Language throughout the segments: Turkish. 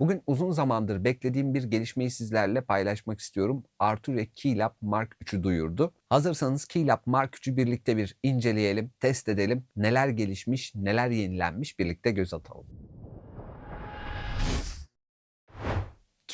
Bugün uzun zamandır beklediğim bir gelişmeyi sizlerle paylaşmak istiyorum. Arturia Keylab Mark 3'ü duyurdu. Hazırsanız Keylab Mark 3'ü birlikte bir inceleyelim, test edelim. Neler gelişmiş, neler yenilenmiş birlikte göz atalım.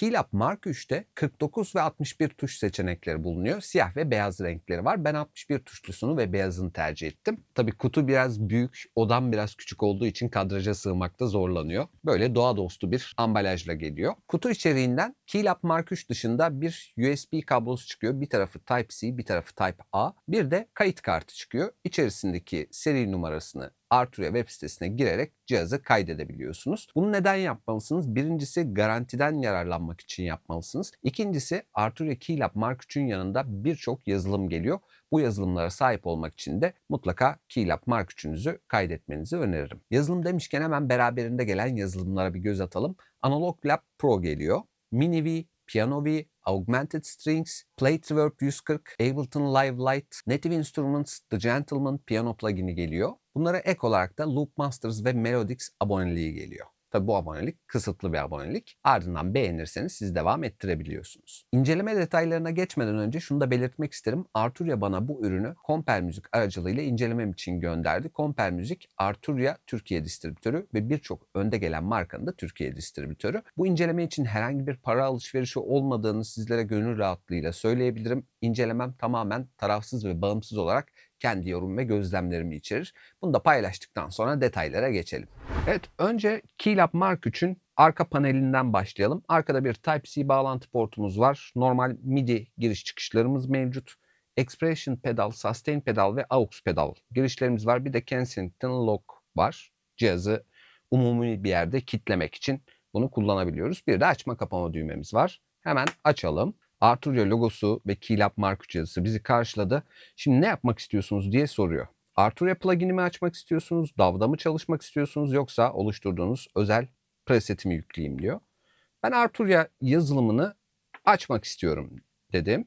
Keylab Mark 3'te 49 ve 61 tuş seçenekleri bulunuyor. Siyah ve beyaz renkleri var. Ben 61 tuşlusunu ve beyazını tercih ettim. Tabii kutu biraz büyük, odam biraz küçük olduğu için kadraja sığmakta zorlanıyor. Böyle doğa dostu bir ambalajla geliyor. Kutu içeriğinden Keylab Mark 3 dışında bir USB kablosu çıkıyor. Bir tarafı Type-C, bir tarafı Type-A. Bir de kayıt kartı çıkıyor. İçerisindeki seri numarasını Arturia web sitesine girerek cihazı kaydedebiliyorsunuz. Bunu neden yapmalısınız? Birincisi garantiden yararlanmak için yapmalısınız. İkincisi Arturia Keylab Mark 3'ün yanında birçok yazılım geliyor. Bu yazılımlara sahip olmak için de mutlaka Keylab Mark 3'ünüzü kaydetmenizi öneririm. Yazılım demişken hemen beraberinde gelen yazılımlara bir göz atalım. Analog Lab Pro geliyor. MiniV, Piano V, Augmented Strings, Plate Reverb 140, Ableton Live Lite, Native Instruments, The Gentleman Piano plugin'i geliyor. Bunlara ek olarak da Loop Masters ve Melodix aboneliği geliyor. Tabi bu abonelik kısıtlı bir abonelik. Ardından beğenirseniz siz devam ettirebiliyorsunuz. İnceleme detaylarına geçmeden önce şunu da belirtmek isterim. Arturia bana bu ürünü Comper Müzik aracılığıyla incelemem için gönderdi. Comper Müzik Arturia Türkiye distribütörü ve birçok önde gelen markanın da Türkiye distribütörü. Bu inceleme için herhangi bir para alışverişi olmadığını sizlere gönül rahatlığıyla söyleyebilirim. İncelemem tamamen tarafsız ve bağımsız olarak kendi yorum ve gözlemlerimi içerir. Bunu da paylaştıktan sonra detaylara geçelim. Evet önce Keylab Mark 3'ün arka panelinden başlayalım. Arkada bir Type-C bağlantı portumuz var. Normal MIDI giriş çıkışlarımız mevcut. Expression pedal, sustain pedal ve aux pedal girişlerimiz var. Bir de Kensington lock var. Cihazı umumi bir yerde kitlemek için bunu kullanabiliyoruz. Bir de açma kapama düğmemiz var. Hemen açalım. Arturia logosu ve Keylab Mark 3 yazısı bizi karşıladı. Şimdi ne yapmak istiyorsunuz diye soruyor. Arturia plugin'i mi açmak istiyorsunuz? DAW'da mı çalışmak istiyorsunuz? Yoksa oluşturduğunuz özel presetimi yükleyeyim diyor. Ben Arturia yazılımını açmak istiyorum dedim.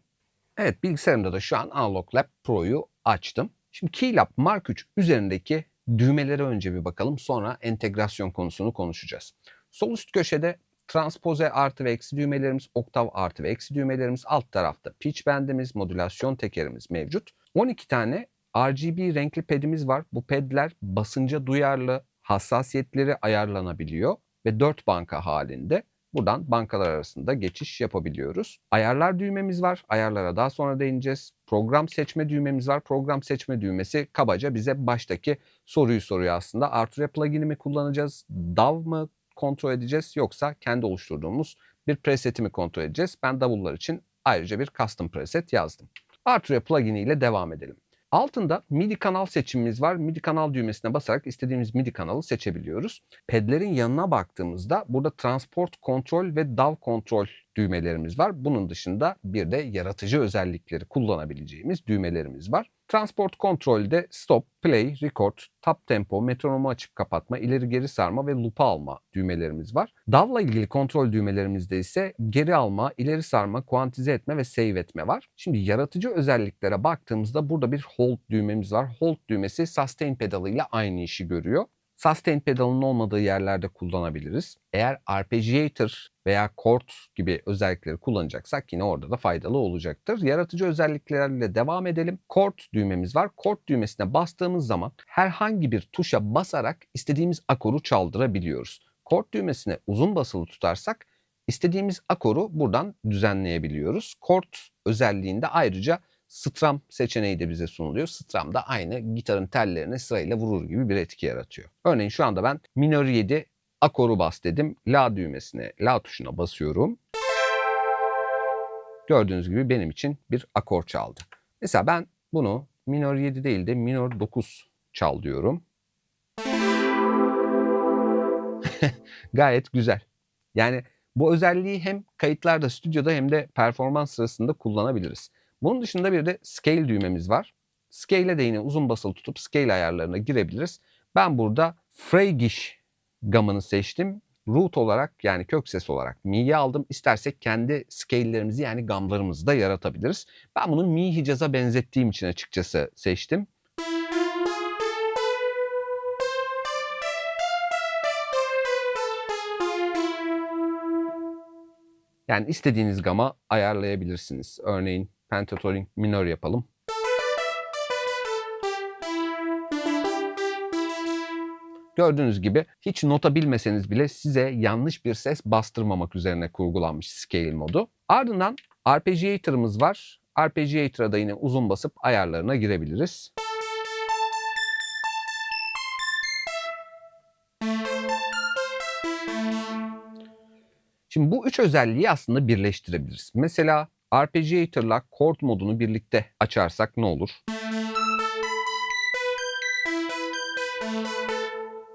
Evet bilgisayarımda da şu an Unlock Lab Pro'yu açtım. Şimdi Keylab Mark 3 üzerindeki düğmelere önce bir bakalım. Sonra entegrasyon konusunu konuşacağız. Sol üst köşede transpoze artı ve eksi düğmelerimiz, oktav artı ve eksi düğmelerimiz, alt tarafta pitch bandimiz, modülasyon tekerimiz mevcut. 12 tane RGB renkli pedimiz var. Bu pedler basınca duyarlı, hassasiyetleri ayarlanabiliyor ve 4 banka halinde. Buradan bankalar arasında geçiş yapabiliyoruz. Ayarlar düğmemiz var. Ayarlara daha sonra değineceğiz. Program seçme düğmemiz var. Program seçme düğmesi kabaca bize baştaki soruyu soruyor aslında. Arturia plugin'i mi kullanacağız? DAW mı kontrol edeceğiz yoksa kendi oluşturduğumuz bir preset'i mi kontrol edeceğiz? Ben davullar için ayrıca bir custom preset yazdım. Arturia plugin ile devam edelim. Altında MIDI kanal seçimimiz var. MIDI kanal düğmesine basarak istediğimiz MIDI kanalı seçebiliyoruz. Pedlerin yanına baktığımızda burada transport kontrol ve DAW kontrol düğmelerimiz var. Bunun dışında bir de yaratıcı özellikleri kullanabileceğimiz düğmelerimiz var. Transport kontrolde stop, play, record, top tempo, metronomu açıp kapatma, ileri geri sarma ve loop alma düğmelerimiz var. DAW'la ilgili kontrol düğmelerimizde ise geri alma, ileri sarma, kuantize etme ve save etme var. Şimdi yaratıcı özelliklere baktığımızda burada bir hold düğmemiz var. Hold düğmesi sustain pedalıyla aynı işi görüyor. Sustain pedalının olmadığı yerlerde kullanabiliriz. Eğer arpeggiator veya chord gibi özellikleri kullanacaksak yine orada da faydalı olacaktır. Yaratıcı özelliklerle devam edelim. Chord düğmemiz var. Chord düğmesine bastığımız zaman herhangi bir tuşa basarak istediğimiz akoru çaldırabiliyoruz. Chord düğmesine uzun basılı tutarsak istediğimiz akoru buradan düzenleyebiliyoruz. Chord özelliğinde ayrıca Strum seçeneği de bize sunuluyor. Strum da aynı gitarın tellerine sırayla vurur gibi bir etki yaratıyor. Örneğin şu anda ben minor 7 akoru bas dedim. La düğmesine, la tuşuna basıyorum. Gördüğünüz gibi benim için bir akor çaldı. Mesela ben bunu minor 7 değil de minor 9 çal diyorum. Gayet güzel. Yani bu özelliği hem kayıtlarda, stüdyoda hem de performans sırasında kullanabiliriz. Bunun dışında bir de scale düğmemiz var. Scale'e de yine uzun basılı tutup scale ayarlarına girebiliriz. Ben burada Freygish gamını seçtim. Root olarak yani kök ses olarak mi'yi aldım. İstersek kendi scale'lerimizi yani gamlarımızı da yaratabiliriz. Ben bunu mi hicaza benzettiğim için açıkçası seçtim. Yani istediğiniz gama ayarlayabilirsiniz. Örneğin pentatonic minor yapalım. Gördüğünüz gibi hiç nota bilmeseniz bile size yanlış bir ses bastırmamak üzerine kurgulanmış scale modu. Ardından arpeggiator'ımız var. Arpeggiator'a da yine uzun basıp ayarlarına girebiliriz. Şimdi bu üç özelliği aslında birleştirebiliriz. Mesela Arpeggiator'la chord modunu birlikte açarsak ne olur?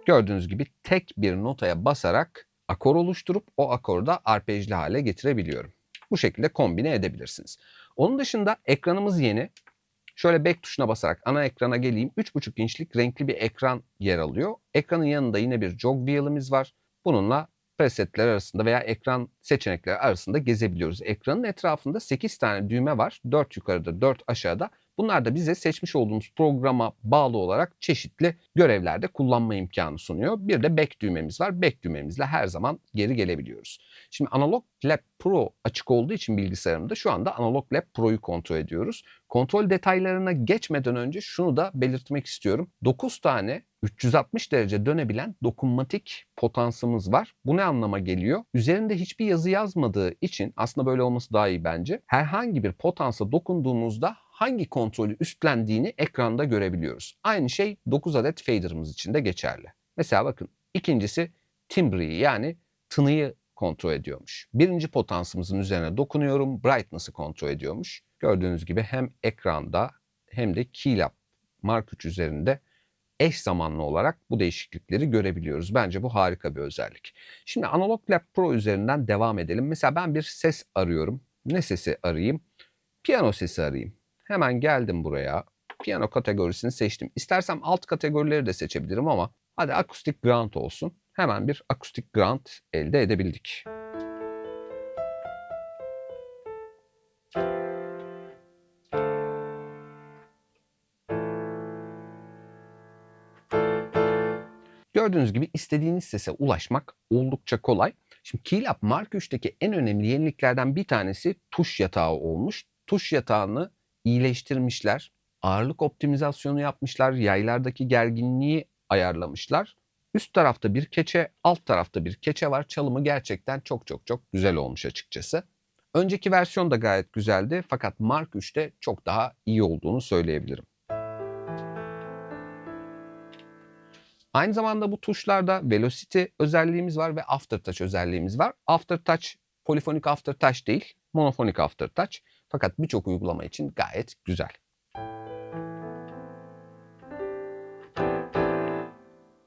Gördüğünüz gibi tek bir notaya basarak akor oluşturup o akoru da arpejli hale getirebiliyorum. Bu şekilde kombine edebilirsiniz. Onun dışında ekranımız yeni. Şöyle back tuşuna basarak ana ekrana geleyim. 3.5 inçlik renkli bir ekran yer alıyor. Ekranın yanında yine bir jog wheel'imiz var. Bununla presetler arasında veya ekran seçenekleri arasında gezebiliyoruz. Ekranın etrafında 8 tane düğme var. 4 yukarıda 4 aşağıda. Bunlar da bize seçmiş olduğumuz programa bağlı olarak çeşitli görevlerde kullanma imkanı sunuyor. Bir de back düğmemiz var. Back düğmemizle her zaman geri gelebiliyoruz. Şimdi Analog Lab Pro açık olduğu için bilgisayarımda şu anda Analog Lab Pro'yu kontrol ediyoruz. Kontrol detaylarına geçmeden önce şunu da belirtmek istiyorum. 9 tane 360 derece dönebilen dokunmatik potansımız var. Bu ne anlama geliyor? Üzerinde hiçbir yazı yazmadığı için aslında böyle olması daha iyi bence. Herhangi bir potansa dokunduğumuzda hangi kontrolü üstlendiğini ekranda görebiliyoruz. Aynı şey 9 adet fader'ımız için de geçerli. Mesela bakın ikincisi timbre'yi yani tınıyı kontrol ediyormuş. Birinci potansımızın üzerine dokunuyorum. Brightness'ı kontrol ediyormuş. Gördüğünüz gibi hem ekranda hem de Keylab Mark 3 üzerinde eş zamanlı olarak bu değişiklikleri görebiliyoruz. Bence bu harika bir özellik. Şimdi Analog Lab Pro üzerinden devam edelim. Mesela ben bir ses arıyorum. Ne sesi arayayım? Piyano sesi arayayım. Hemen geldim buraya. Piyano kategorisini seçtim. İstersem alt kategorileri de seçebilirim ama hadi akustik ground olsun. Hemen bir akustik ground elde edebildik. Gördüğünüz gibi istediğiniz sese ulaşmak oldukça kolay. Şimdi Keylab Mark 3'teki en önemli yeniliklerden bir tanesi tuş yatağı olmuş. Tuş yatağını iyileştirmişler. Ağırlık optimizasyonu yapmışlar. Yaylardaki gerginliği ayarlamışlar. Üst tarafta bir keçe, alt tarafta bir keçe var. Çalımı gerçekten çok çok çok güzel olmuş açıkçası. Önceki versiyon da gayet güzeldi fakat Mark 3'te çok daha iyi olduğunu söyleyebilirim. Aynı zamanda bu tuşlarda velocity özelliğimiz var ve aftertouch özelliğimiz var. Aftertouch polifonik aftertouch değil, monofonik aftertouch. Fakat birçok uygulama için gayet güzel.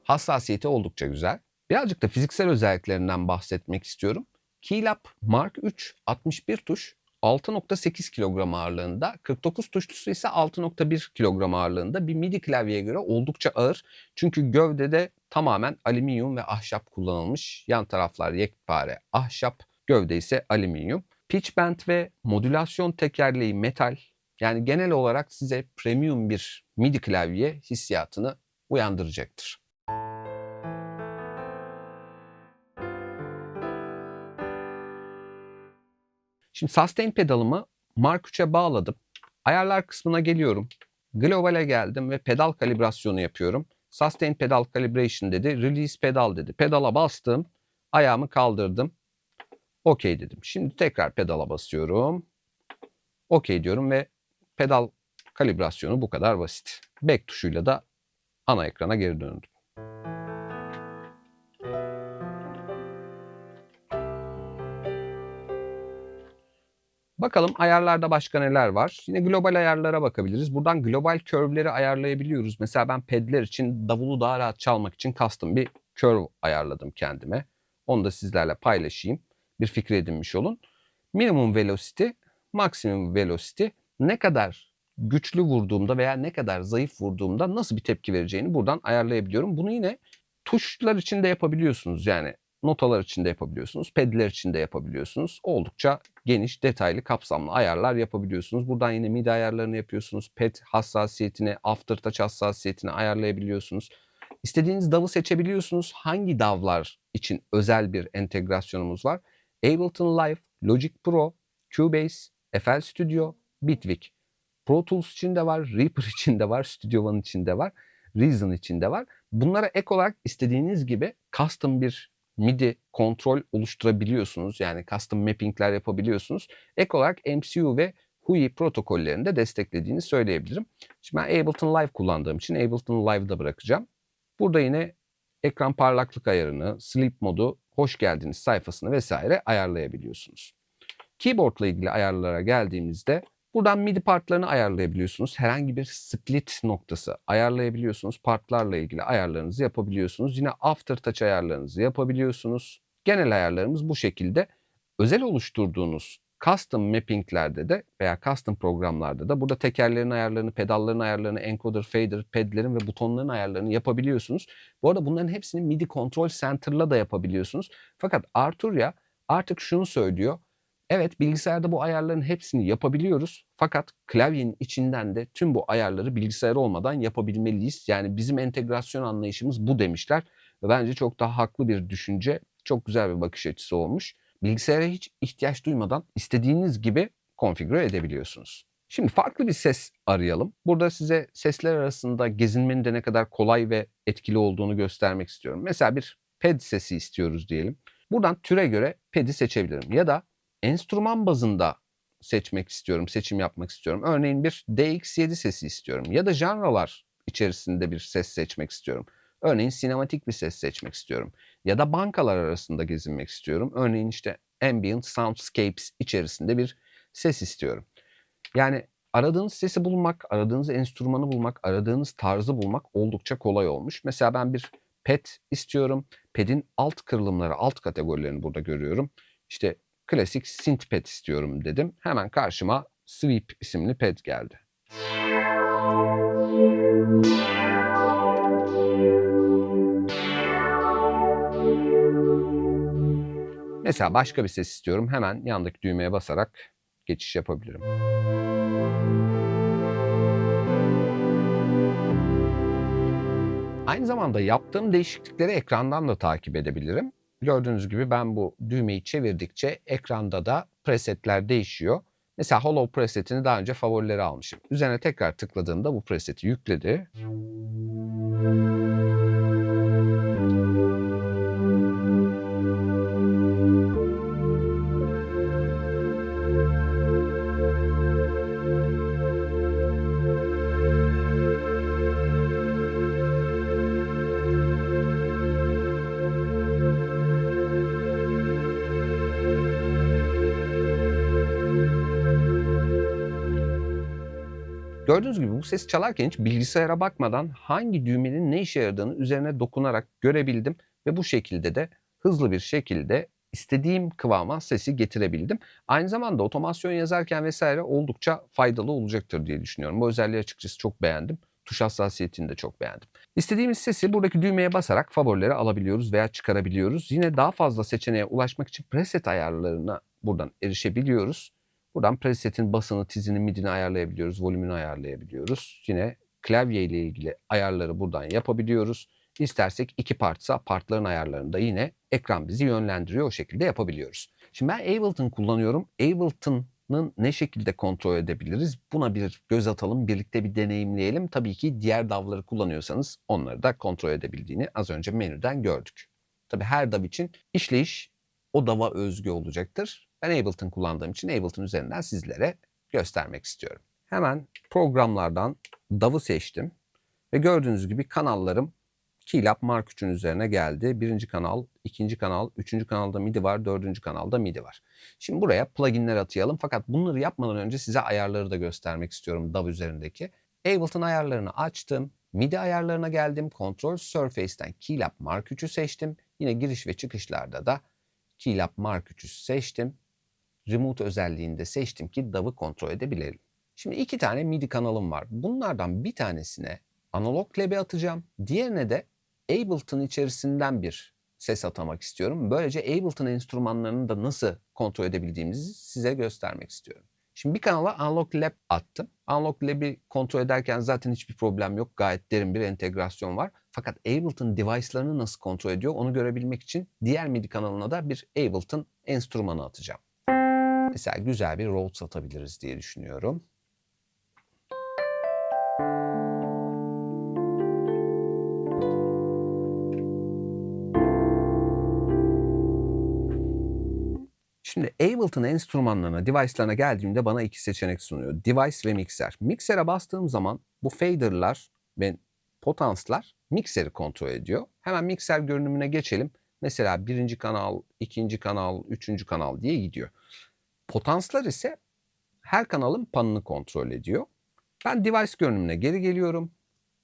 Hassasiyeti oldukça güzel. Birazcık da fiziksel özelliklerinden bahsetmek istiyorum. Keylab Mark 3 61 tuş 6.8 kilogram ağırlığında, 49 tuşlusu ise 6.1 kilogram ağırlığında bir MIDI klavyeye göre oldukça ağır. Çünkü gövdede tamamen alüminyum ve ahşap kullanılmış. Yan taraflar yekpare ahşap, gövde ise alüminyum. Pitch bend ve modülasyon tekerleği metal. Yani genel olarak size premium bir MIDI klavye hissiyatını uyandıracaktır. Şimdi sustain pedalımı Mark 3'e bağladım. Ayarlar kısmına geliyorum. Global'e geldim ve pedal kalibrasyonu yapıyorum. Sustain pedal calibration dedi. Release pedal dedi. Pedala bastım. Ayağımı kaldırdım. OK dedim. Şimdi tekrar pedala basıyorum. OK diyorum ve pedal kalibrasyonu bu kadar basit. Back tuşuyla da ana ekrana geri döndüm. Bakalım ayarlarda başka neler var. Yine global ayarlara bakabiliriz. Buradan global curve'leri ayarlayabiliyoruz. Mesela ben pedler için davulu daha rahat çalmak için custom bir curve ayarladım kendime. Onu da sizlerle paylaşayım. Bir fikir edinmiş olun. Minimum velocity, maksimum velocity ne kadar güçlü vurduğumda veya ne kadar zayıf vurduğumda nasıl bir tepki vereceğini buradan ayarlayabiliyorum. Bunu yine tuşlar için de yapabiliyorsunuz. Yani notalar için de yapabiliyorsunuz, pedler için de yapabiliyorsunuz. Oldukça geniş, detaylı, kapsamlı ayarlar yapabiliyorsunuz. Buradan yine MIDI ayarlarını yapıyorsunuz. Ped hassasiyetini, aftertouch hassasiyetini ayarlayabiliyorsunuz. İstediğiniz DAW'ı seçebiliyorsunuz. Hangi DAW'lar için özel bir entegrasyonumuz var? Ableton Live Logic Pro, Cubase, FL Studio, Bitwig. Pro Tools için de var, Reaper için de var, Studio One için de var, Reason için de var. Bunlara ek olarak istediğiniz gibi custom bir MIDI kontrol oluşturabiliyorsunuz. Yani custom mappingler yapabiliyorsunuz. Ek olarak MCU ve HUI protokollerini de desteklediğini söyleyebilirim. Şimdi ben Ableton Live kullandığım için Ableton Live'da bırakacağım. Burada yine ekran parlaklık ayarını, sleep modu, hoş geldiniz sayfasını vesaire ayarlayabiliyorsunuz. Keyboard ile ilgili ayarlara geldiğimizde buradan MIDI partlarını ayarlayabiliyorsunuz. Herhangi bir split noktası ayarlayabiliyorsunuz. Partlarla ilgili ayarlarınızı yapabiliyorsunuz. Yine aftertouch ayarlarınızı yapabiliyorsunuz. Genel ayarlarımız bu şekilde. Özel oluşturduğunuz custom mappinglerde de veya custom programlarda da burada tekerlerin ayarlarını, pedalların ayarlarını, encoder, fader, pedlerin ve butonların ayarlarını yapabiliyorsunuz. Bu arada bunların hepsini MIDI Control Center'la da yapabiliyorsunuz. Fakat Arturia artık şunu söylüyor. Evet bilgisayarda bu ayarların hepsini yapabiliyoruz. Fakat klavyenin içinden de tüm bu ayarları bilgisayar olmadan yapabilmeliyiz. Yani bizim entegrasyon anlayışımız bu demişler. Ve bence çok daha haklı bir düşünce. Çok güzel bir bakış açısı olmuş. Bilgisayara hiç ihtiyaç duymadan istediğiniz gibi konfigüre edebiliyorsunuz. Şimdi farklı bir ses arayalım. Burada size sesler arasında gezinmenin de ne kadar kolay ve etkili olduğunu göstermek istiyorum. Mesela bir pad sesi istiyoruz diyelim. Buradan türe göre pad'i seçebilirim. Ya da enstrüman bazında seçmek istiyorum, seçim yapmak istiyorum. Örneğin bir DX7 sesi istiyorum. Ya da janralar içerisinde bir ses seçmek istiyorum. Örneğin sinematik bir ses seçmek istiyorum. Ya da bankalar arasında gezinmek istiyorum. Örneğin işte ambient soundscapes içerisinde bir ses istiyorum. Yani aradığınız sesi bulmak, aradığınız enstrümanı bulmak, aradığınız tarzı bulmak oldukça kolay olmuş. Mesela ben bir pet istiyorum. Ped'in alt kırılımları, alt kategorilerini burada görüyorum. İşte klasik synth pad istiyorum dedim. Hemen karşıma Sweep isimli pad geldi. Mesela başka bir ses istiyorum. Hemen yandaki düğmeye basarak geçiş yapabilirim. Aynı zamanda yaptığım değişiklikleri ekrandan da takip edebilirim. Gördüğünüz gibi ben bu düğmeyi çevirdikçe ekranda da presetler değişiyor. Mesela Hollow presetini daha önce favorilere almışım. Üzerine tekrar tıkladığımda bu preseti yükledi. Gördüğünüz gibi bu ses çalarken hiç bilgisayara bakmadan hangi düğmenin ne işe yaradığını üzerine dokunarak görebildim ve bu şekilde de hızlı bir şekilde istediğim kıvama sesi getirebildim. Aynı zamanda otomasyon yazarken vesaire oldukça faydalı olacaktır diye düşünüyorum. Bu özelliği açıkçası çok beğendim. Tuş hassasiyetini de çok beğendim. İstediğimiz sesi buradaki düğmeye basarak favorileri alabiliyoruz veya çıkarabiliyoruz. Yine daha fazla seçeneğe ulaşmak için preset ayarlarına buradan erişebiliyoruz. Buradan presetin basını, tizini, midini ayarlayabiliyoruz, volümünü ayarlayabiliyoruz. Yine klavye ile ilgili ayarları buradan yapabiliyoruz. İstersek iki partsa partların ayarlarını da yine ekran bizi yönlendiriyor. O şekilde yapabiliyoruz. Şimdi ben Ableton kullanıyorum. Ableton'ın ne şekilde kontrol edebiliriz? Buna bir göz atalım, birlikte bir deneyimleyelim. Tabii ki diğer DAW'ları kullanıyorsanız onları da kontrol edebildiğini az önce menüden gördük. Tabii her DAW için işleyiş o DAW'a özgü olacaktır. Ben Ableton kullandığım için Ableton üzerinden sizlere göstermek istiyorum. Hemen programlardan DAW'ı seçtim. Ve gördüğünüz gibi kanallarım Keylab Mark 3'ün üzerine geldi. Birinci kanal, ikinci kanal, üçüncü kanalda MIDI var, dördüncü kanalda MIDI var. Şimdi buraya pluginler atayalım. Fakat bunları yapmadan önce size ayarları da göstermek istiyorum DAW üzerindeki. Ableton ayarlarını açtım. MIDI ayarlarına geldim. Control Surface'ten Keylab Mark 3'ü seçtim. Yine giriş ve çıkışlarda da Keylab Mark 3'ü seçtim. Remote özelliğinde seçtim ki DAW'ı kontrol edebilelim. Şimdi iki tane MIDI kanalım var. Bunlardan bir tanesine analog lab'e atacağım. Diğerine de Ableton içerisinden bir ses atamak istiyorum. Böylece Ableton enstrümanlarını da nasıl kontrol edebildiğimizi size göstermek istiyorum. Şimdi bir kanala Analog Lab attım. Analog Lab'i kontrol ederken zaten hiçbir problem yok. Gayet derin bir entegrasyon var. Fakat Ableton device'larını nasıl kontrol ediyor onu görebilmek için diğer MIDI kanalına da bir Ableton enstrümanı atacağım. Mesela güzel bir Rhodes satabiliriz diye düşünüyorum. Şimdi Ableton enstrümanlarına, device'larına geldiğimde bana iki seçenek sunuyor. Device ve mikser. Miksere bastığım zaman bu fader'lar ve potanslar mikseri kontrol ediyor. Hemen mikser görünümüne geçelim. Mesela birinci kanal, ikinci kanal, üçüncü kanal diye gidiyor. Potanslar ise her kanalın panını kontrol ediyor. Ben device görünümüne geri geliyorum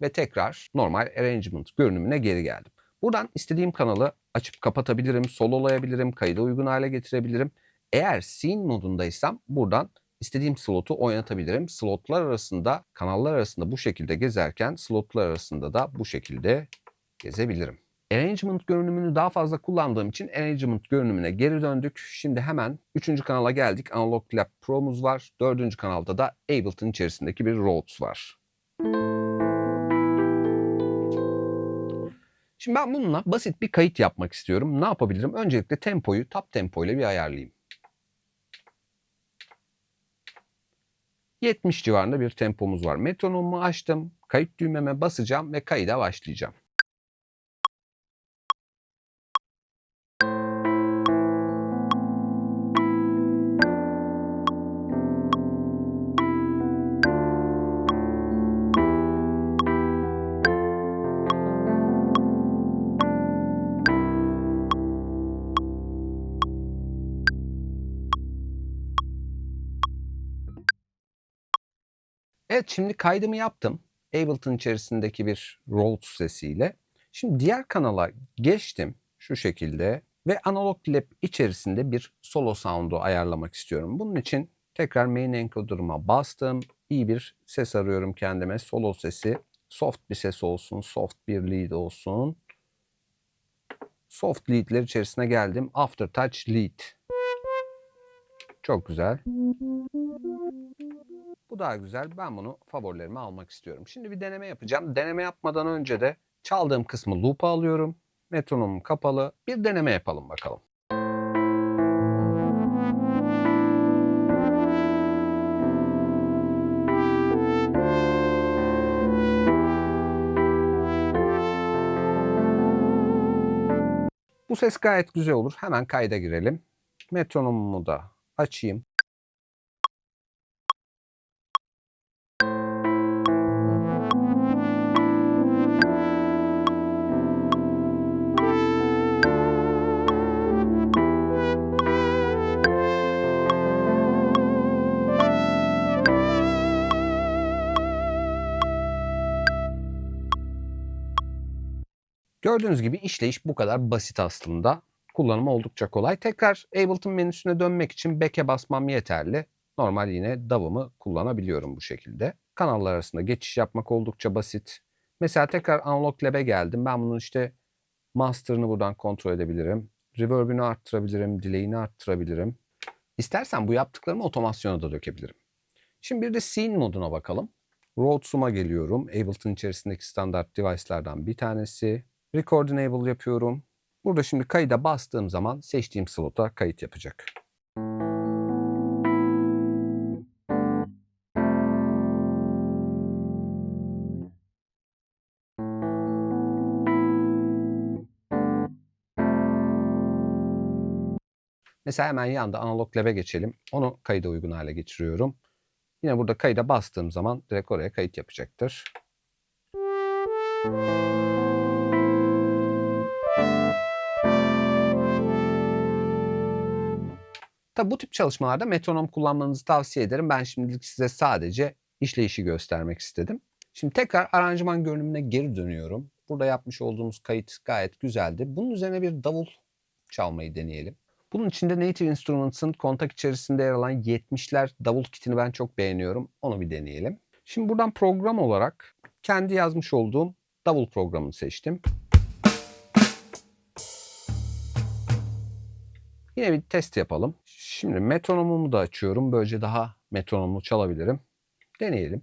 ve tekrar normal arrangement görünümüne geri geldim. Buradan istediğim kanalı açıp kapatabilirim, sololayabilirim, kayda uygun hale getirebilirim. Eğer scene modundaysam buradan istediğim slotu oynatabilirim. Slotlar arasında, kanallar arasında bu şekilde gezerken slotlar arasında da bu şekilde gezebilirim. Arrangement görünümünü daha fazla kullandığım için Arrangement görünümüne geri döndük. Şimdi hemen 3. kanala geldik. Analog Lab Pro'muz var. 4. kanalda da Ableton içerisindeki bir Rhodes var. Şimdi ben bununla basit bir kayıt yapmak istiyorum. Ne yapabilirim? Öncelikle tempoyu top tempo ile bir ayarlayayım. 70 civarında bir tempomuz var. Metronomu açtım. Kayıt düğmeme basacağım ve kayıda başlayacağım. Şimdi kaydımı yaptım. Ableton içerisindeki bir Rhodes sesiyle. Şimdi diğer kanala geçtim şu şekilde ve Analog Lab içerisinde bir solo sound'u ayarlamak istiyorum. Bunun için tekrar main encoder'ıma bastım. İyi bir ses arıyorum kendime. Solo sesi. Soft bir ses olsun. Soft bir lead olsun. Soft lead'ler içerisine geldim. Aftertouch lead. Çok güzel. Bu daha güzel. Ben bunu favorilerime almak istiyorum. Şimdi bir deneme yapacağım. Deneme yapmadan önce de çaldığım kısmı loop'a alıyorum. Metronomum kapalı. Bir deneme yapalım bakalım. Bu ses gayet güzel olur. Hemen kayda girelim. Metronomumu da açayım. Gördüğünüz gibi işleyiş bu kadar basit aslında. Kullanımı oldukça kolay. Tekrar Ableton menüsüne dönmek için back'e basmam yeterli. Normal yine DAW'ımı kullanabiliyorum bu şekilde. Kanallar arasında geçiş yapmak oldukça basit. Mesela tekrar Analog Lab'e geldim. Ben bunun işte master'ını buradan kontrol edebilirim. Reverb'ünü arttırabilirim, delay'ini arttırabilirim. İstersen bu yaptıklarımı otomasyona da dökebilirim. Şimdi bir de scene moduna bakalım. Rhodes'uma geliyorum. Ableton içerisindeki standart device'lardan bir tanesi. Record Enable yapıyorum. Burada şimdi kayıda bastığım zaman seçtiğim slota kayıt yapacak. Mesela hemen yanda analog lab'e geçelim. Onu kayıda uygun hale getiriyorum. Yine burada kayıda bastığım zaman direkt oraya kayıt yapacaktır. Tabi bu tip çalışmalarda metronom kullanmanızı tavsiye ederim. Ben şimdilik size sadece işleyişi göstermek istedim. Şimdi tekrar aranjman görünümüne geri dönüyorum. Burada yapmış olduğumuz kayıt gayet güzeldi. Bunun üzerine bir davul çalmayı deneyelim. Bunun için de Native Instruments'ın kontak içerisinde yer alan 70'ler davul kitini ben çok beğeniyorum. Onu bir deneyelim. Şimdi buradan program olarak kendi yazmış olduğum davul programını seçtim. Yine bir test yapalım. Şimdi metronomumu da açıyorum. Böylece daha metronomu çalabilirim. Deneyelim.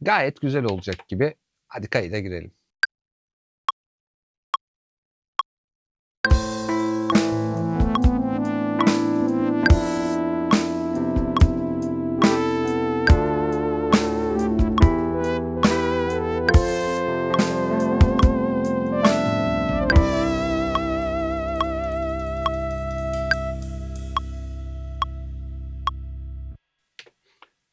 Gayet güzel olacak gibi Hadi kayıda girelim.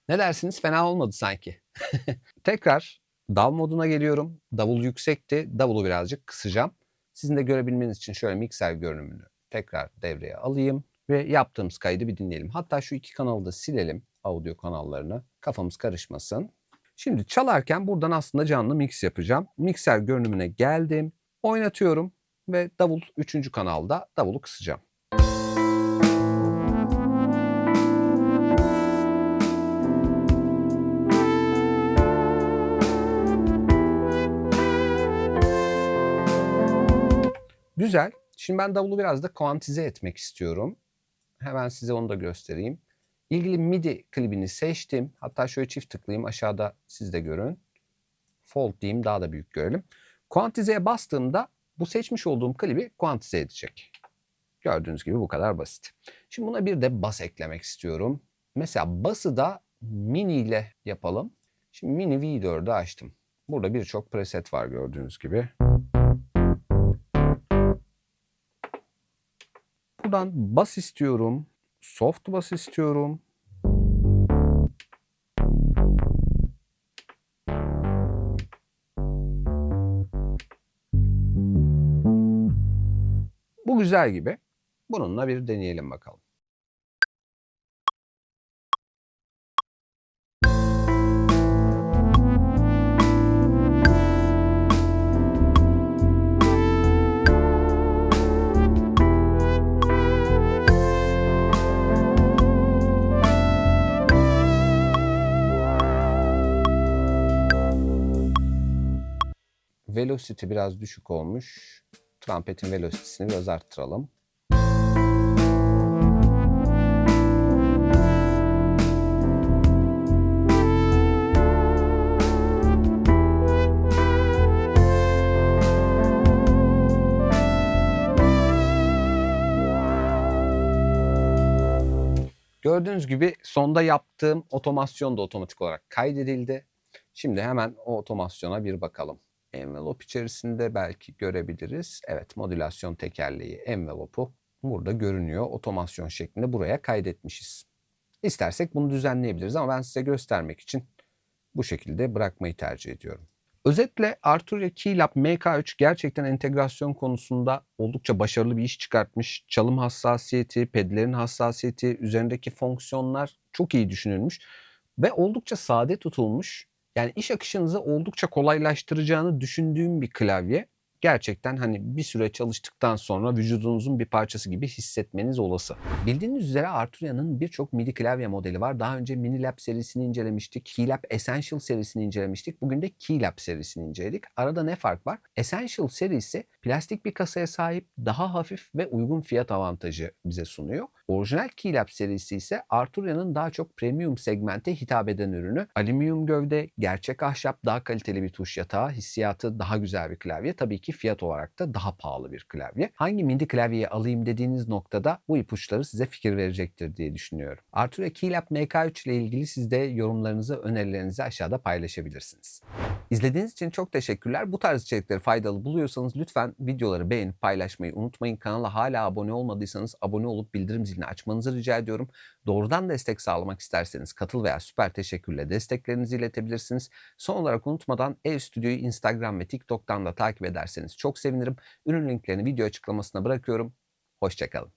Ne dersiniz? Fena olmadı sanki. Tekrar DAV moduna geliyorum. Davul yüksekti. Davulu birazcık kısacağım. Sizin de görebilmeniz için şöyle mikser görünümünü tekrar devreye alayım ve yaptığımız kaydı bir dinleyelim. Hatta şu iki kanalı da silelim audio kanallarını. Kafamız karışmasın. Şimdi çalarken buradan aslında canlı mix yapacağım. Mikser görünümüne geldim. Oynatıyorum ve davul 3. kanalda davulu kısacağım. Güzel. Şimdi ben davulu biraz da kuantize etmek istiyorum. Hemen size onu da göstereyim. İlgili MIDI klibini seçtim. Hatta şöyle çift tıklayayım aşağıda siz de görün. Fold diyeyim daha da büyük görelim. Kuantizeye bastığımda bu seçmiş olduğum klibi kuantize edecek. Gördüğünüz gibi bu kadar basit. Şimdi buna bir de bas eklemek istiyorum. Mesela bası da mini ile yapalım. Şimdi mini V4'ü açtım. Burada birçok preset var gördüğünüz gibi. Buradan bas istiyorum. Soft bas istiyorum. Bu güzel gibi. Bununla bir deneyelim bakalım. Velocity biraz düşük olmuş. Trumpetin velocity'sini biraz arttıralım. Gördüğünüz gibi sonda yaptığım otomasyon da otomatik olarak kaydedildi. Şimdi hemen o otomasyona bir bakalım. Envelope içerisinde belki görebiliriz. Evet modülasyon tekerleği envelope'u burada görünüyor. Otomasyon şeklinde buraya kaydetmişiz. İstersek bunu düzenleyebiliriz ama ben size göstermek için bu şekilde bırakmayı tercih ediyorum. Özetle Arturia Keylab MK3 gerçekten entegrasyon konusunda oldukça başarılı bir iş çıkartmış. Çalım hassasiyeti, pedlerin hassasiyeti, üzerindeki fonksiyonlar çok iyi düşünülmüş ve oldukça sade tutulmuş. Yani iş akışınızı oldukça kolaylaştıracağını düşündüğüm bir klavye. Gerçekten hani bir süre çalıştıktan sonra vücudunuzun bir parçası gibi hissetmeniz olası. Bildiğiniz üzere Arturia'nın birçok MIDI klavye modeli var. Daha önce Minilab serisini incelemiştik. Keylab Essential serisini incelemiştik. Bugün de Keylab serisini inceledik. Arada ne fark var? Essential serisi plastik bir kasaya sahip, daha hafif ve uygun fiyat avantajı bize sunuyor. Orijinal Keylab serisi ise Arturia'nın daha çok premium segmente hitap eden ürünü. Alüminyum gövde, gerçek ahşap, daha kaliteli bir tuş yatağı, hissiyatı daha güzel bir klavye. Tabii ki fiyat olarak da daha pahalı bir klavye. Hangi MIDI klavyeyi alayım dediğiniz noktada bu ipuçları size fikir verecektir diye düşünüyorum. Arturia Keylab MK3 ile ilgili siz de yorumlarınızı, önerilerinizi aşağıda paylaşabilirsiniz. İzlediğiniz için çok teşekkürler. Bu tarz içerikleri faydalı buluyorsanız lütfen videoları beğenip paylaşmayı unutmayın. Kanala hala abone olmadıysanız abone olup bildirim zilini açmanızı rica ediyorum. Doğrudan destek sağlamak isterseniz katıl veya süper teşekkürle desteklerinizi iletebilirsiniz. Son olarak unutmadan Ev Stüdyo'yu Instagram ve TikTok'tan da takip ederseniz çok sevinirim. Ürün linklerini video açıklamasına bırakıyorum. Hoşçakalın.